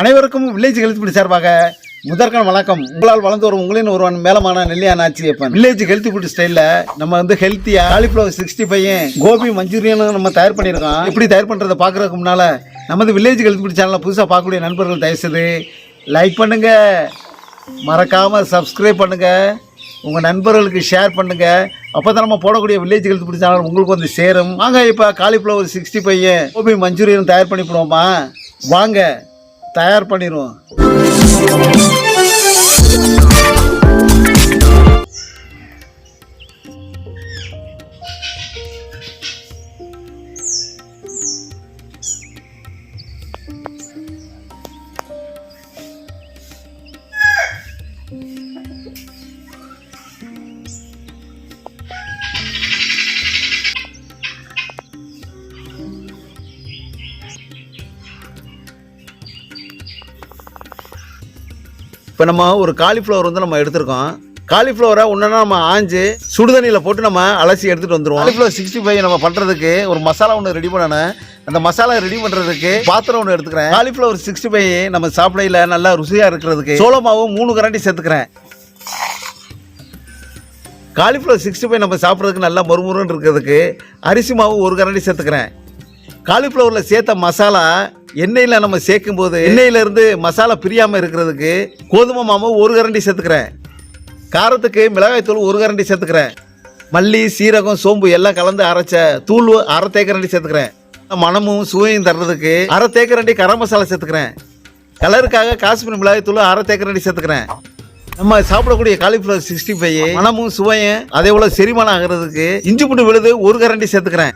அனைவருக்கும் village health food சார்பாக முதற்கண் வணக்கம். உங்களால் வளர்ந்து வரும் உங்களின் ஒருவன் மேலமான நெல்லியா நாச்சியப்பன் வில்லேஜ் ஹெல்த் ஃபுட் ஸ்டைலில் நம்ம வந்து ஹெல்த்தியா காலிஃப்ளவர் சிக்ஸ்டி ஃபைவ் கோபி மஞ்சூரியனும் நம்ம தயார் பண்ணியிருக்கோம். எப்படி தயார் பண்ணுறதை பார்க்குறதுக்கு முன்னால் நமது வில்லேஜ் ஹெல்த் ஃபுட் சேனலில் புதுசாக பார்க்கக்கூடிய நண்பர்கள் தயவுசெய்து லைக் பண்ணுங்கள் மறக்காமல் சப்ஸ்கிரைப் பண்ணுங்கள் உங்கள் நண்பர்களுக்கு ஷேர் பண்ணுங்கள் அப்போ தான் நம்ம போடக்கூடிய வில்லேஜ் ஹெல்த் ஃபுட் சேனல் உங்களுக்கு வந்து சேரும். வாங்க இப்போ cauliflower sixty five gobi Manchurian தயார் பண்ணி போடுவோமா வாங்க. தயார் பண்ணிடுவோம் இப்போ நம்ம ஒரு காலிஃப்ளவர் வந்து நம்ம எடுத்திருக்கோம். காலிஃப்ளவரை ஒன்றா நம்ம ஆஞ்சு சுடுதண்ணியில் போட்டு நம்ம அலசி எடுத்துகிட்டு வந்துடுவோம் காலிஃப்ளவர் சிக்ஸ்டி ஃபைவ் நம்ம பண்ணுறதுக்கு ஒரு மசாலா ஒன்று ரெடி பண்ணணும். அந்த மசாலா ரெடி பண்ணுறதுக்கு பாத்திரம் ஒன்று எடுத்துக்கிறேன். காலிஃப்ளவர் சிக்ஸ்டி ஃபைவ் நம்ம சாப்பிடையில் நல்லா ருசியாக இருக்கிறதுக்கு சோளமாவும் மூணு கரண்டி சேர்த்துக்கிறேன். காலிஃப்ளவர் சிக்ஸ்டி ஃபைவ் நம்ம சாப்பிட்றதுக்கு நல்லா மொறுமுறுன்னு இருக்கிறதுக்கு அரிசி மாவு ஒரு கரண்டி சேர்த்துக்கிறேன். காலிஃப்ளவரில் சேர்த்த மசாலா எண்ணெயில் நம்ம சேர்க்கும் போது எண்ணெயிலேருந்து மசாலா பிரியாமல் இருக்கிறதுக்கு கோதுமை மாவு ஒரு கரண்டி சேர்த்துக்கிறேன். காரத்துக்கு மிளகாய்த்தூள் ஒரு கரண்டி சேர்த்துக்கிறேன். மல்லி சீரகம் சோம்பு எல்லாம் கலந்து அரைச்ச தூள் அரை தேக்கரண்டி சேர்த்துக்கிறேன். மணமும் சுவையும் தர்றதுக்கு அரை தேக்கரண்டி கரம் மசாலா சேர்த்துக்கிறேன். கலருக்காக காஷ்மீர் மிளகாய்த்தூள் அரை தேக்கரண்டி சேர்த்துக்கிறேன். நம்ம சாப்பிடக்கூடிய காலிஃப்ளவர் சிக்ஸ்டி ஃபைவ் மனமும் சுவையும் அதே போல் செரிமானம் ஆகிறதுக்கு இஞ்சி பூண்டு விழுது ஒரு கரண்டி சேர்த்துக்கிறேன்.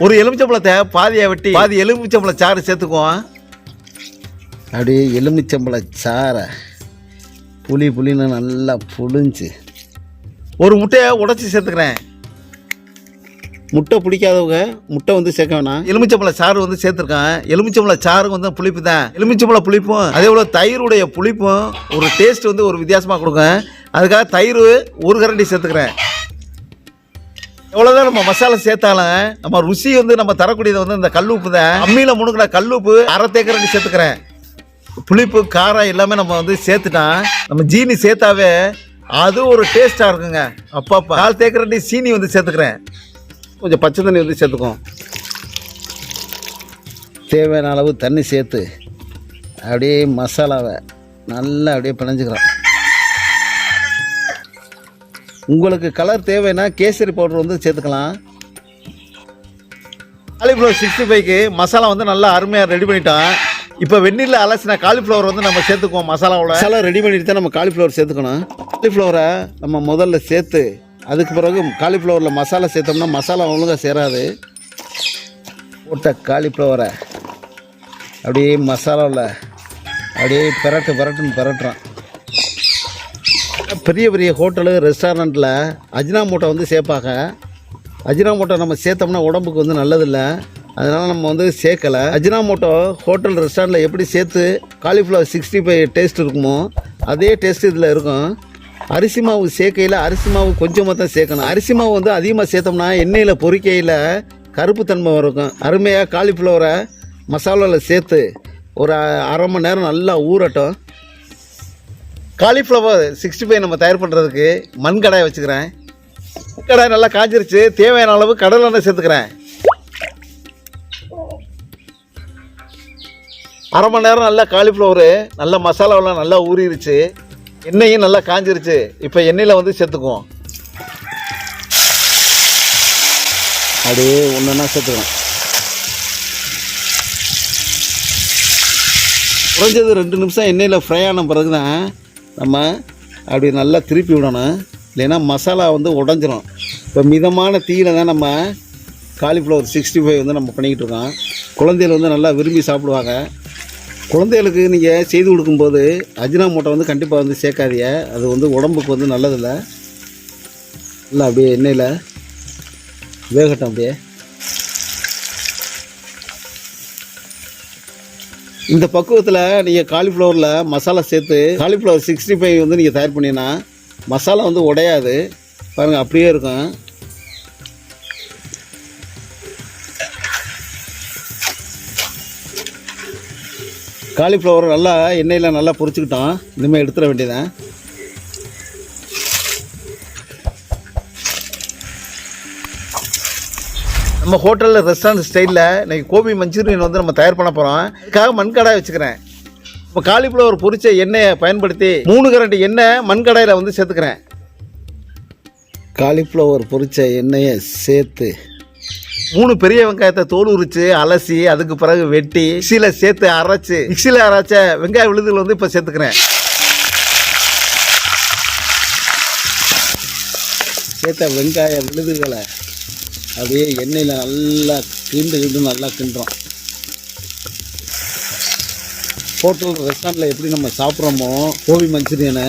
ஒரு எலுமிச்சம்பழத்தை பாதியை வெட்டி. பாதி எலுமிச்சம்பழ சாறு சேர்த்துக்குவோம். அப்படியே எலுமிச்சம்பழ சாறை புளி புளின்னு நல்லா புளிஞ்சு ஒரு முட்டையை உடைச்சி சேர்த்துக்கிறேன். முட்டை பிடிக்காதவங்க முட்டை வந்து சேர்க்க வேணாம். எலுமிச்சம்பழ சாறு வந்து சேர்த்துருக்கேன். எலுமிச்சம்பழ சாறு வந்து புளிப்பு தான். எலுமிச்சம்பழ புளிப்பும் அதே போல் தயிருடைய புளிப்பும் ஒரு டேஸ்ட் வந்து ஒரு வித்தியாசமாக கொடுக்கும். அதுக்காக தயிர் ஒரு கரண்டி சேர்த்துக்கிறேன். எவ்வளோதான் நம்ம மசாலா சேர்த்தாலும் நம்ம ருசி வந்து நம்ம தரக்கூடியது வந்து இந்த கல்லுப்பு தான். அம்மியில் முணுக்கின கல்லுப்பு அரை தேக்கரண்டி சேர்த்துக்கிறேன். புளிப்பு காரம் எல்லாமே நம்ம வந்து சேர்த்துட்டோம் நம்ம ஜீனி சேர்த்தாவே அது ஒரு டேஸ்ட்டாக இருக்குங்க. அப்பப்பா. கால் தேக்கரண்டி சீனி வந்து சேர்த்துக்கிறேன். கொஞ்சம் பச்சை தண்ணி வந்து சேர்த்துக்கோம் தேவையான அளவு தண்ணி சேர்த்து அப்படியே மசாலாவை நல்லா அப்படியே பிணைஞ்சுக்கிறோம். உங்களுக்கு கலர் தேவைன்னா கேசரி பவுடர் வந்து சேர்த்துக்கலாம். காலிஃப்ளவர் சிக்ஸ்டி ஃபைவ்க்கு மசாலா வந்து நல்லா அருமையாக ரெடி பண்ணிட்டோம். இப்போ வெந்நீரில் அலசின காலிஃப்ளவர் வந்து நம்ம சேர்த்துக்குவோம் மசாலாவோட மசாலா ரெடி பண்ணிட்டு தான் நம்ம காலிஃப்ளவர் சேர்த்துக்கணும். காலிஃப்ளவரை நம்ம முதல்ல சேர்த்து அதுக்கு பிறகு காலிஃப்ளவரில் மசாலா சேர்த்தோம்னா மசாலா ஒழுங்காக சேராது. போட்ட காலிஃப்ளவரை அப்படியே மசாலாவில் அப்படியே பிரட்டு பிரட்டுன்னு பிரட்டுறோம். பெரிய பெரிய ஹோட்டலு ரெஸ்டாரண்ட்டில் அஜினாமோட்டோ வந்து சேர்ப்பாங்க அஜினாமோட்டோ நம்ம சேர்த்தோம்னா உடம்புக்கு வந்து நல்லதில்லை. அதனால் நம்ம வந்து சேர்க்கலை. அஜினாமோட்டோ ஹோட்டல் ரெஸ்டாரண்ட்டில் எப்படி சேர்த்து காலிஃப்ளவர் சிக்ஸ்டி ஃபைவ் டேஸ்ட் இருக்குமோ அதே டேஸ்ட் இதில் இருக்கும். அரிசி மாவு சேர்க்கையில் அரிசி மாவு கொஞ்சமாக தான் சேர்க்கணும். அரிசி மாவு வந்து அதிகமாக சேர்த்தோம்னா எண்ணெயில் பொரிக்கையில் கருப்பு தன்மை இருக்கும் அருமையாக காலிஃப்ளவரை மசாலாவில் சேர்த்து ஒரு அரை மணி நேரம் நல்லா ஊறட்டும். காலிஃப்ளவர் சிக்ஸ்டி ஃபைவ் நம்ம தயார் பண்ணுறதுக்கு மண் கடாயை வச்சுக்கிறேன். கடாய் நல்லா காஞ்சிருச்சு. தேவையான அளவு கடலை எண்ணெய் சேர்த்துக்கிறேன். அரை மணி நேரம் நல்லா காலிஃப்ளவரு நல்ல மசாலாவெல்லாம் நல்லா ஊறிடுச்சு எண்ணெயும் நல்லா காஞ்சிருச்சு. இப்போ எண்ணெயில் வந்து சேர்த்துக்குவோம். அப்படியே ஒன்றுன்னா சேர்த்துக்கிறோம். குறைஞ்சது ரெண்டு நிமிஷம் எண்ணெயில் ஃப்ரை ஆன பிறகு தான் நம்ம அப்படி நல்லா திருப்பி விடணும். இல்லைன்னா மசாலா வந்து உடஞ்சிரும். இப்போ மிதமான தீயில தான் நம்ம காலிஃப்ளவர் சிக்ஸ்டி ஃபைவ் வந்து நம்ம பண்ணிக்கிட்டு இருக்கோம். குழந்தைகள் வந்து நல்லா விரும்பி சாப்பிடுவாங்க. குழந்தைகளுக்கு நீங்கள் செய்து கொடுக்கும்போது அஜினாமோட்டோ வந்து கண்டிப்பாக வந்து சேர்க்காதீங்க. அது வந்து உடம்புக்கு வந்து நல்லதில்லை. இல்லை அப்படியே எண்ணெயில் வேகட்டும் அப்படியே. இந்த பக்குவத்தில் நீங்கள் காலிஃப்ளவரில் மசாலா சேர்த்து காலிஃப்ளவர் சிக்ஸ்டி ஃபைவ் வந்து நீங்கள் தயார் பண்ணிங்கன்னா மசாலா வந்து உடையாது. பாருங்கள் அப்படியே இருக்கும். காலிஃப்ளவர் நல்லா எண்ணெயில் நல்லா பொரிச்சுக்கிட்டோம். இனிமேல் எடுத்துட வேண்டியதான் நம்ம ஹோட்டலில் ரெஸ்டாரண்ட் ஸ்டைலில் இன்னைக்கு கோபி மஞ்சூரியன் வந்து நம்ம தயார் பண்ண போகிறோம் அதுக்காக மண்கடாய் வச்சுக்கிறேன். இப்போ காலிஃப்ளவர் பொரிச்ச எண்ணெயை பயன்படுத்தி மூணு கரண்டி எண்ணெய் மண்கடாயில் வந்து சேர்த்துக்கிறேன். காலிஃப்ளவர் பொரிச்ச எண்ணெயை சேர்த்து மூணு பெரிய வெங்காயத்தை தோல் உரிச்சு அலசி அதுக்கு பிறகு வெட்டி மிக்சியில் சேர்த்து அரைச்சு மிக்சியில் அரைச்ச வெங்காய விழுதுகள் வந்து இப்போ சேர்த்துக்கிறேன். சேர்த்த வெங்காய விழுதுகளை அப்படியே எண்ணெயில் நல்லா கிண்டு கிண்டு நல்லா கிண்டுறோம். ஹோட்டல் ரெஸ்டாரண்ட்டில் எப்படி நம்ம சாப்பிட்றோமோ கோபி மஞ்சூரியனு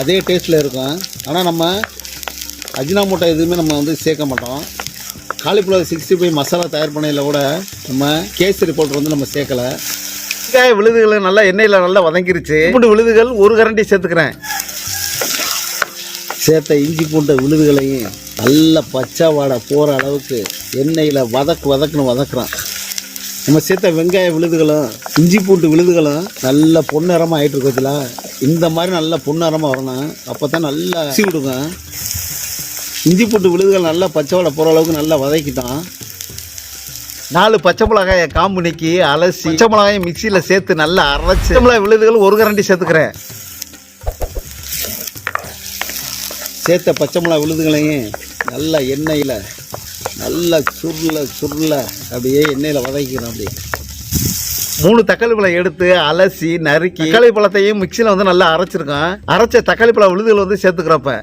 அதே டேஸ்ட்டில் இருக்கும். ஆனால் நம்ம அஜினாமோட்டோ எதுவுமே நம்ம வந்து சேர்க்க மாட்டோம். காலிஃப்ளவர் சிக்ஸ்டி ஃபைவ் மசாலா தயார் பண்ணையில் கூட நம்ம கேசரி பவுடர் வந்து நம்ம சேர்க்கலை. வெங்காய விழுதுகளை நல்லா எண்ணெயில் நல்லா வதங்கிருச்சு. பூண்டு விழுதுகள் ஒரு கரண்டி சேர்த்துக்கிறேன். சேர்த்த இஞ்சி பூண்ட விழுதுகளையும் நல்ல பச்சை வாடை போகிற அளவுக்கு எண்ணெயில் வதக்கு வதக்குன்னு வதக்குறான். நம்ம சேர்த்த வெங்காய விழுதுகளும் இஞ்சி பூட்டு விழுதுகளும் நல்ல பொன்னிறமாக ஆகிட்டு இருக்கிறதுல இந்த மாதிரி நல்ல பொன்னிறமாக வரணும். அப்போ தான் நல்லா அரிசி விடுங்க இஞ்சி பூட்டு விழுதுகள் நல்லா பச்சை வாடை போகிற அளவுக்கு நல்லா வதக்கிட்டான். நாலு பச்சை மிளகாயை காம்பு நீக்கி அலசி பச்சை மிளகாயை மிக்சியில் சேர்த்து நல்லா அரைச்சி மிளகாய் விழுதுகள் ஒரு கரண்டி சேர்த்துக்கிறேன். சேர்த்த பச்சை மிளகா விழுதுகளையும் நல்லா எண்ணெயில் நல்லா சுருள சுருள அப்படியே எண்ணெயில் வதக்கிக்கிறோம் அப்படியே. மூணு தக்காளி பழம் எடுத்து அலசி நறுக்கி தக்காளி பழத்தையும் மிக்சியில் வந்து நல்லா அரைச்சிருக்கோம். அரைச்ச தக்காளி பழம் விழுதுகள் வந்து சேர்த்துக்கிறப்ப.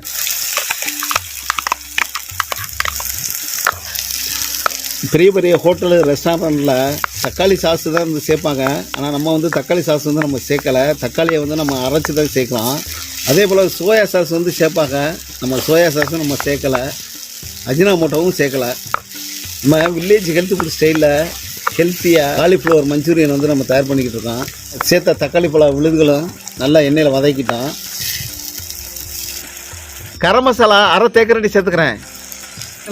பெரிய பெரிய ஹோட்டலு ரெஸ்டாரண்ட்டில் தக்காளி சாஸ் தான் வந்து சேர்ப்பாங்க. ஆனால் நம்ம வந்து தக்காளி சாஸ் வந்து நம்ம சேர்க்கலை. தக்காளியை வந்து நம்ம அரைச்சி தான் சேர்க்கலாம். அதே போல் சோயா சாஸ் வந்து சேர்ப்பாங்க. நம்ம சோயா சாஸும் நம்ம சேர்க்கலை. அஜினாமோட்டோவும் சேர்க்கலை. நம்ம வில்லேஜ் ஹெல்த் ஃபுட் ஸ்டைலில் ஹெல்த்தியாக காலிஃப்ளவர் மஞ்சூரியன் வந்து நம்ம தயார் பண்ணிக்கிட்டு இருக்கோம். சேர்த்த தக்காளி பழ விழுதுகளும் நல்லா எண்ணெயில் வதக்கிட்டோம். கரம் மசாலா அரை தேக்கரண்டி சேர்த்துக்கிறேன்.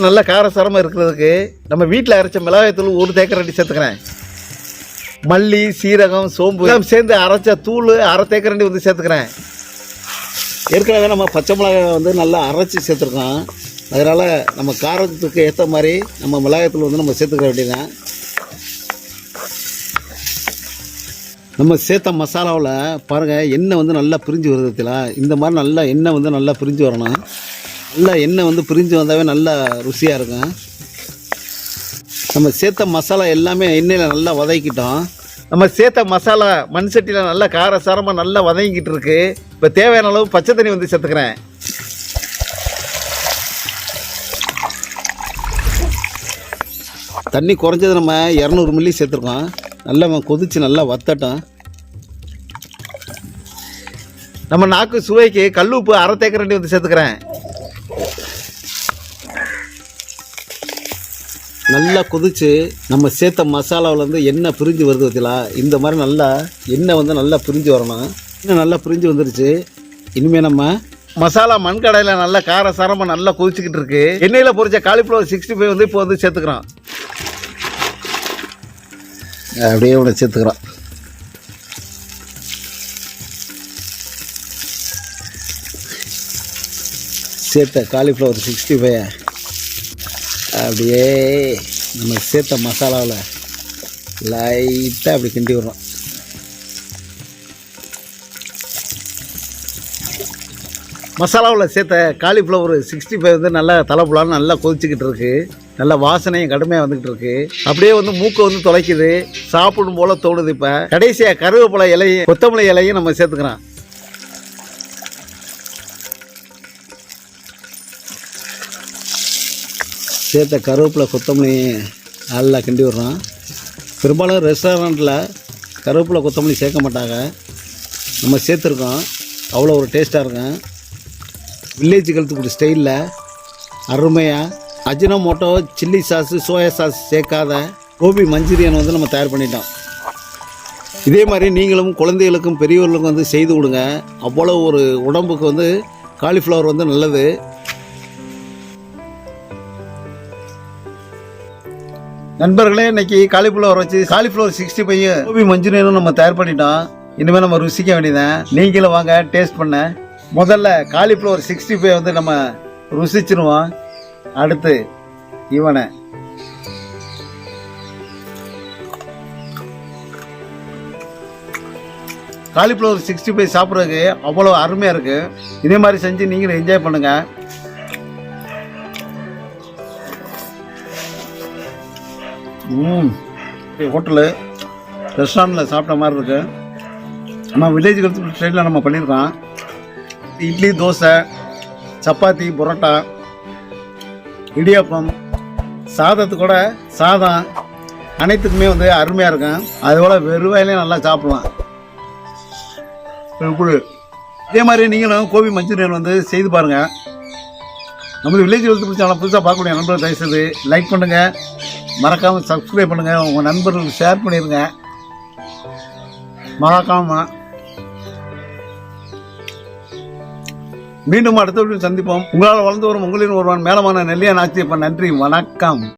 நல்ல காரசாரமாக இருக்கிறதுக்கு நம்ம வீட்டில் அரைச்ச மிளகாயத்தூள் ஒரு தேக்கரண்டி சேர்த்துக்கிறேன். மல்லி சீரகம் சோம்பு எல்லாம் சேர்ந்து அரைச்ச தூள் அரை தேக்கரண்டி வந்து சேர்த்துக்கிறேன். ஏற்கனவே நம்ம பச்சை மிளகாய் வந்து நல்லா அரைச்சி சேர்த்துருக்கோம். அதனால் நம்ம காரத்துக்கு ஏற்ற மாதிரி நம்ம மிளகாய்த்தூள் வந்து நம்ம சேர்த்துக்க வேண்டியதான் நம்ம சேர்த்த மசாலாவில் பாருங்கள் எண்ணெய் வந்து நல்லா பிரிஞ்சு வருதுல இந்த மாதிரி நல்லா எண்ணெய் வந்து நல்லா பிரிஞ்சு வரணும். நல்லா எண்ணெய் வந்து பிரிஞ்சு வந்தாவே நல்லா ருசியாக இருக்கும். நம்ம சேர்த்த மசாலா எல்லாமே எண்ணெயில் நல்லா வதக்கிட்டோம். நம்ம சேர்த்த மசாலா மண் சட்டியில் நல்லா காரசாரமாக நல்லா வதங்கிக்கிட்டு இருக்கு. இப்போ தேவையான அளவு பச்சை தண்ணி வந்து சேர்த்துக்கிறேன். தண்ணி குறைஞ்சது நம்ம இரநூறு மில்லி சேர்த்துருக்கோம். நல்லா கொதிச்சு நல்லா வத்தட்டும். நம்ம நாக்கு சுவைக்கு கல் உப்பு அரை தேக்கரண்டி வந்து சேர்த்துக்கிறேன். நல்லா கொதித்து நம்ம சேர்த்த மசாலாவிலேருந்து எண்ணெய் பிரிஞ்சு வருது பார்த்தீங்களா? இந்த மாதிரி நல்லா எண்ணெய் வந்து நல்லா பிரிஞ்சு வரணும். எண்ணெய் நல்லா பிரிஞ்சு வந்துருச்சு. இனிமேல் நம்ம மசாலா மண்கடையில் நல்லா கார சாரமாக நல்லா கொதிச்சுக்கிட்டு இருக்கு. எண்ணெயில் பொறிச்ச காலிஃப்ளவர் சிக்ஸ்டி ஃபைவ் வந்து இப்போ வந்து சேர்த்துக்கிறோம். அப்படியே ஒன்று சேர்த்துக்கிறோம். சேர்த்த காலிஃப்ளவர் சிக்ஸ்டி ஃபைவ் அப்படியே நம்ம சேர்த்த மசாலாவில் லைட்டாக அப்படி கிண்டி விடுறோம். மசாலாவில் சேர்த்த காலிஃப்ளவர் சிக்ஸ்டி ஃபைவ் வந்து நல்லா தலைப்புலான்னு நல்லா கொதிச்சுக்கிட்டு இருக்கு. நல்ல வாசனையும் கடுமையாக வந்துக்கிட்டு இருக்கு. அப்படியே வந்து மூக்கை வந்து தொலைக்குது. சாப்பிடும் போல தோணுது இப்போ. கடைசியாக கருவேப்பிலை இலையும் கொத்தமல்லி இலையும் நம்ம சேர்த்துக்கிறோம். சேர்த்த கருவேப்பிலை கொத்தமல்லி ஆளில் கிண்டி விடுறோம். பெரும்பாலும் ரெஸ்டாரண்ட்டில் கருவேப்பிலை கொத்தமல்லி சேர்க்க மாட்டாங்க. நம்ம சேர்த்துருக்கோம். அவ்வளோ ஒரு டேஸ்ட்டாக இருக்கும். வில்லேஜ் கழுத்துக்குடி ஸ்டைலில் அருமையாக Ajinomoto chilli sauce soya sauce சேர்க்காத கோபி மஞ்சூரியன் வந்து நம்ம தயார் பண்ணிட்டோம். இதே மாதிரி நீங்களும் குழந்தைகளுக்கும் பெரியவர்களுக்கும் வந்து செய்து கொடுங்க. அவ்வளோ ஒரு உடம்புக்கு வந்து காலிஃப்ளவர் வந்து நல்லது. நண்பர்களே இன்னைக்கு காலிஃப்ளவர் வச்சு காலிஃப்ளவர் சிக்ஸ்டி ஃபைவ் கோபி மஞ்சூரியனும் நம்ம தயார் பண்ணிட்டோம். இனிமேல் நம்ம ருசிக்க வேண்டியதான் நீங்களும் வாங்க டேஸ்ட் பண்ண. முதல்ல காலிஃப்ளவர் சிக்ஸ்டி ஃபைவ் வந்து நம்ம ருசிச்சிருவோம். அடுத்து இவனை. காலிஃப்ளவர் சிக்ஸ்டி ஃபைவ் சாப்பிட்றதுக்கு அவ்வளோ அருமையாக இருக்குது இதே மாதிரி செஞ்சு நீங்களும் என்ஜாய் பண்ணுங்கள் ம். ஹோட்டலு. ரெஸ்டாரண்ட்டில் சாப்பிட்ட மாதிரி இருக்கு. நம்ம வில்லேஜ் கல்ச்சர் ட்ரெயினில் நம்ம பண்ணியிருக்கோம். இட்லி தோசை சப்பாத்தி புரோட்டா இடியாப்பம் சாதத்து கூட சாதம் அனைத்துக்குமே வந்து அருமையாக இருக்கும். அதுபோல் வெறுவாயிலையும் நல்லா சாப்பிடலாம். குழு இதே மாதிரி நீங்களும் கோபி மஞ்சூரியன் வந்து செய்து பாருங்கள் நமது வில்லேஜ் ஹெல்த் சேனல் புதுசாக பார்க்கக்கூடிய நண்பர்கள் தயவுசெய்து லைக் பண்ணுங்கள் மறக்காமல் சப்ஸ்கிரைப் பண்ணுங்கள் உங்கள் நண்பர்களுக்கு ஷேர் பண்ணிடுங்க மறக்காமல் மீண்டும் அடுத்த சந்திப்போம். உங்களால் வளர்ந்து வரும் உங்களின் ஒருவன் மேலமான நெல்லியா நாச்சியப்பன் நன்றி வணக்கம்.